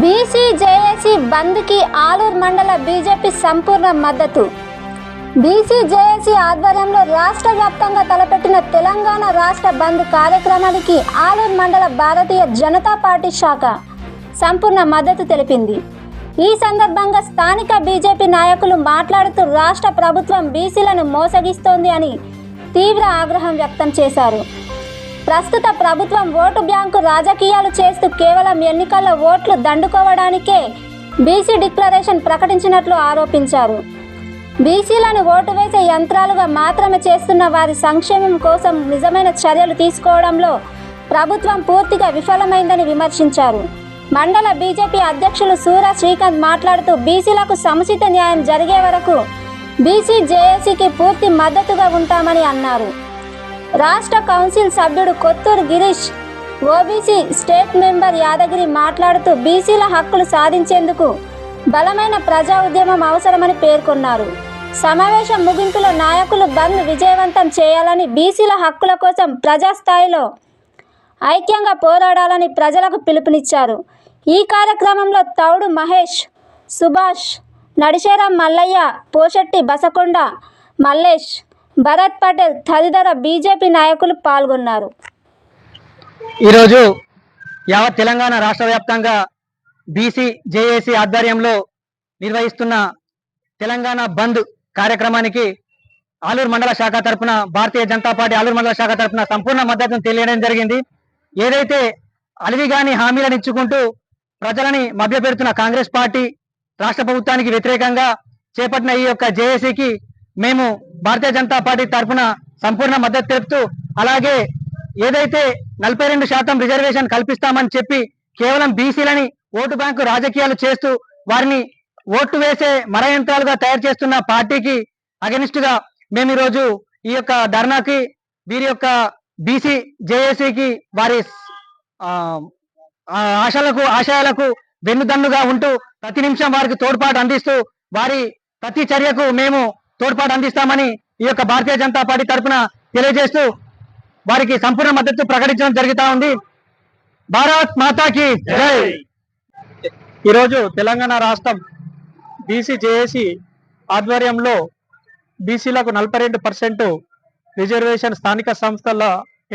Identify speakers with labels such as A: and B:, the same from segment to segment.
A: BC JAC బంద్కి Aluru మండల BJP సంపూర్ణ మద్దతు. BC JAC ఆధ్వర్యంలో రాష్ట్ర వ్యాప్తంగా తలపెట్టిన తెలంగాణ రాష్ట్ర బంద్ కార్యక్రమానికి ఆలూరు మండల భారతీయ జనతా పార్టీ శాఖ సంపూర్ణ మద్దతు తెలిపింది. ఈ సందర్భంగా స్థానిక బీజేపీ నాయకులు మాట్లాడుతూ రాష్ట్ర ప్రభుత్వం బీసీలను మోసగిస్తోంది అని తీవ్ర ఆగ్రహం వ్యక్తం చేశారు. ప్రస్తుత ప్రభుత్వం ఓటు బ్యాంకు రాజకీయాలు చేస్తూ కేవలం ఎన్నికల్లో ఓట్లు దండుకోవడానికే బీసీ డిక్లరేషన్ ప్రకటించినట్లు ఆరోపించారు. బీసీలను ఓటు వేసే యంత్రాలుగా మాత్రమే చేస్తున్న వారి సంక్షేమం కోసం నిజమైన చర్యలు తీసుకోవడంలో ప్రభుత్వం పూర్తిగా విఫలమైందని విమర్శించారు. మండల బీజేపీ అధ్యక్షులు సూర శ్రీకాంత్ మాట్లాడుతూ బీసీలకు సముచిత న్యాయం జరిగే వరకు బీసీ జేఏసీకి పూర్తి మద్దతుగా ఉంటామని అన్నారు. రాష్ట్ర కౌన్సిల్ సభ్యుడు Kothur Girish OBC state member Yadagiri మాట్లాడుతూ బీసీల హక్కులు సాధించేందుకు బలమైన ప్రజా ఉద్యమం అవసరమని పేర్కొన్నారు. సమావేశం ముగింపులో నాయకులు బంద్ విజయవంతం చేయాలని బీసీల హక్కుల కోసం ప్రజాస్థాయిలో ఐక్యంగా పోరాడాలని ప్రజలకు పిలుపునిచ్చారు. ఈ కార్యక్రమంలో తౌడు మహేష్ సుభాష్ నడిశేరా మల్లయ్య పోషెట్టి బసకొండ మల్లేష్ భరత్ పటేల్ తదితర బీజేపీ నాయకులు పాల్గొన్నారు.
B: ఈరోజు యావత్ తెలంగాణ రాష్ట్ర వ్యాప్తంగా బీసీ జేఏసీ ఆధ్వర్యంలో నిర్వహిస్తున్న తెలంగాణ బంద్ కార్యక్రమానికి ఆలూరు మండల శాఖ తరఫున భారతీయ జనతా పార్టీ ఆలూరు మండల శాఖ తరపున సంపూర్ణ మద్దతును తెలియడం జరిగింది. ఏదైతే అలివిగాని హామీలను ఇచ్చుకుంటూ ప్రజలని మభ్యపెడుతున్న కాంగ్రెస్ పార్టీ రాష్ట్ర ప్రభుత్వానికి వ్యతిరేకంగా చేపట్టిన ఈ యొక్క జేఏసీకి మేము భారతీయ జనతా పార్టీ తరఫున సంపూర్ణ మద్దతు తెలుపుతూ అలాగే ఏదైతే నలభై రెండు శాతం రిజర్వేషన్ కల్పిస్తామని చెప్పి కేవలం బీసీలని ఓటు బ్యాంకు రాజకీయాలు చేస్తూ వారిని ఓట్లు వేసే మర యంత్రాలుగా తయారు చేస్తున్న పార్టీకి అగెనిస్ట్గా మేము ఈరోజు ఈ యొక్క ధర్నాకి వీరి యొక్క బీసీ జేఏసీకి వారి ఆశలకు ఆశయాలకు వెన్నుదన్నుగా ఉంటూ ప్రతి నిమిషం వారికి తోడ్పాటు అందిస్తూ వారి ప్రతి చర్యకు మేము తోడ్పాటు అందిస్తామని ఈ యొక్క భారతీయ జనతా పార్టీ తరఫున తెలియజేస్తూ వారికి సంపూర్ణ మద్దతు ప్రకటించడం జరుగుతా ఉంది. భారత్ మాతాకి జై! ఈరోజు తెలంగాణ రాష్ట్రం బీసీ జేఏసీ ఆధ్వర్యంలో బీసీలకు నలభై రెండు పర్సెంట్ రిజర్వేషన్ స్థానిక సంస్థల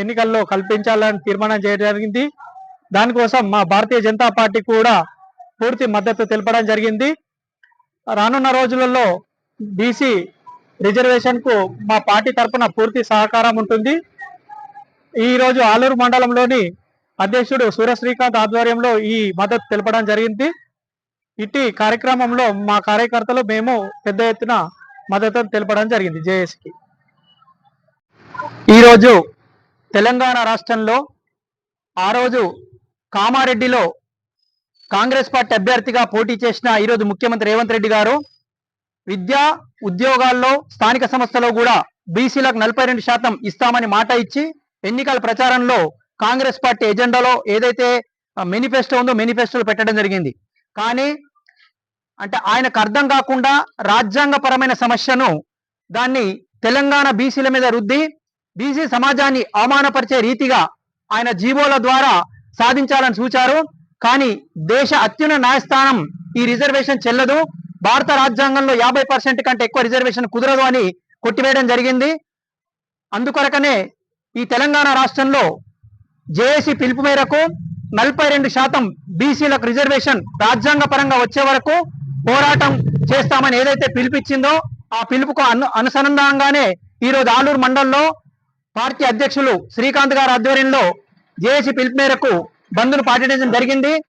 B: ఎన్నికల్లో కల్పించాలని తీర్మానం చేయడం జరిగింది. దానికోసం మా భారతీయ జనతా పార్టీ కూడా పూర్తి మద్దతు తెలపడం జరిగింది. రానున్న రోజులలో బీసీ రిజర్వేషన్కు మా పార్టీ తరపున పూర్తి సహకారం ఉంటుంది. ఈరోజు ఆలూరు మండలంలోని అధ్యక్షుడు సూర్య శ్రీకాంత్ ఆధ్వర్యంలో ఈ మద్దతు తెలపడం జరిగింది. ఇట్టి కార్యక్రమంలో మా కార్యకర్తలు మేము పెద్ద ఎత్తున మద్దతు తెలపడం జరిగింది జేఎస్కి ఈరోజు తెలంగాణ రాష్ట్రంలో ఆ రోజు కామారెడ్డిలో కాంగ్రెస్ పార్టీ అభ్యర్థిగా పోటీ చేసిన ఈరోజు ముఖ్యమంత్రి రేవంత్ రెడ్డి గారు విద్యా ఉద్యోగాల్లో స్థానిక సంస్థలో కూడా బీసీలకు నలభై రెండు శాతం ఇస్తామని మాట ఇచ్చి ఎన్నికల ప్రచారంలో కాంగ్రెస్ పార్టీ ఎజెండాలో ఏదైతే మేనిఫెస్టో ఉందో మేనిఫెస్టోలు పెట్టడం జరిగింది. కానీ అంటే ఆయనకు అర్థం కాకుండా రాజ్యాంగపరమైన సమస్యను దాన్ని తెలంగాణ బీసీల మీద రుద్ది బీసీ సమాజాన్ని అవమానపరిచే రీతిగా ఆయన జీవోల ద్వారా సాధించాలని సూచారు కానీ దేశ అత్యున్న న్యాయస్థానం ఈ రిజర్వేషన్ చెల్లదు. భారత రాజ్యాంగంలో యాభై పర్సెంట్ కంటే ఎక్కువ రిజర్వేషన్ కుదరదు అని కొట్టివేయడం జరిగింది. అందుకొరకనే ఈ తెలంగాణ రాష్ట్రంలో జేఏసీ పిలుపు మేరకు నలభై రెండు శాతం బీసీలకు రిజర్వేషన్ రాజ్యాంగ పరంగా వచ్చే వరకు పోరాటం చేస్తామని ఏదైతే పిలుపిచ్చిందో ఆ పిలుపుకు అను అనుసంధానంగానే ఈరోజు ఆలూరు మండలంలో పార్టీ అధ్యక్షులు శ్రీకాంత్ గారి ఆధ్వర్యంలో జేఏసీ పిలుపు మేరకు బంద్ను పాటించడం జరిగింది.